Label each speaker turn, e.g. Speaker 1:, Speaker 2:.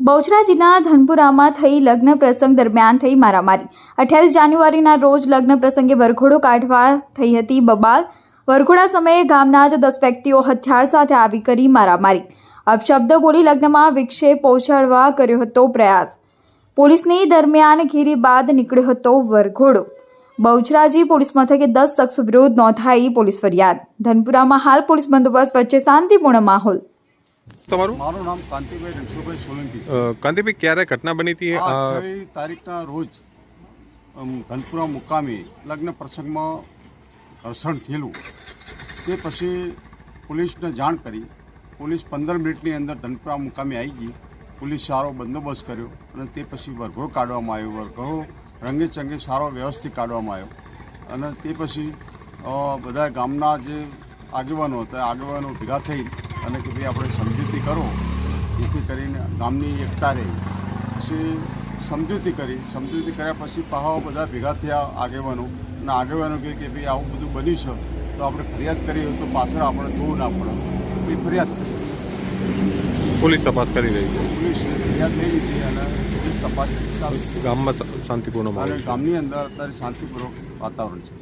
Speaker 1: બહુચરાજીના ધનપુરામાં થઈ લગ્ન પ્રસંગ દરમિયાન થઈ મારામારી. અઠ્યાવીસ જાન્યુઆરીના રોજ લગ્ન પ્રસંગે વરઘોડો કાઢવા થઈ હતી બબાલ. વરઘોડા સમયે ગામના જ દસ વ્યક્તિઓ હથિયાર સાથે આવી કરી મારામારી. અપશબ્દ બોલી લગ્નમાં વિક્ષેપ પહોંચાડવા કર્યો હતો પ્રયાસ. પોલીસની દરમિયાન ઘીરી બાદ નીકળ્યો હતો વરઘોડો. બહુચરાજી પોલીસ મથકે દસ શખ્સો વિરુદ્ધ નોંધાઈ પોલીસ ફરિયાદ. ધનપુરામાં હાલ પોલીસ બંદોબસ્ત વચ્ચે શાંતિપૂર્ણ માહોલ.
Speaker 2: તમારું?
Speaker 3: મારું નામ કાંતિભાઈ સોલંકી
Speaker 2: કાંતિભાઈ ક્યારે ઘટના બની હતી?
Speaker 3: તારીખના રોજ ધનપુરા મુકામે લગ્ન પ્રસંગમાં ઘર્ષણ થયેલું. તે પછી પોલીસને જાણ કરી. પોલીસ પંદર મિનિટની અંદર ધનપુરા મુકામે આવી ગઈ. પોલીસ સારો બંદોબસ્ત કર્યો અને તે પછી વરઘો કાઢવામાં આવ્યો. વરઘોડો રંગે ચંગે સારો વ્યવસ્થિત કાઢવામાં આવ્યો. અને તે પછી બધા ગામના જે આગેવાનો હતા આગેવાનો ભેગા થઈ અને કે ભાઈ આપણે સમજૂતી કરો. જેથી કરીને ગામની એકતા રહે. પછી સમજૂતી કરી. સમજૂતી કર્યા પછી પહાવો બધા ભેગા થયા આગેવાનો. અને આગેવાનો કહે કે ભાઈ આવું બધું બન્યું છે તો આપણે ફરિયાદ કરીએ તો પાછળ આપણે જોવું ના પડે. એ ફરિયાદ કરી
Speaker 2: પોલીસ તપાસ કરી રહી છે.
Speaker 3: પોલીસને ફરિયાદ લઈ લીધી અને પોલીસ તપાસ
Speaker 2: ગામમાં શાંતિપૂર્ણ
Speaker 3: ગામની અંદર અત્યારે શાંતિપૂર્વક વાતાવરણ છે.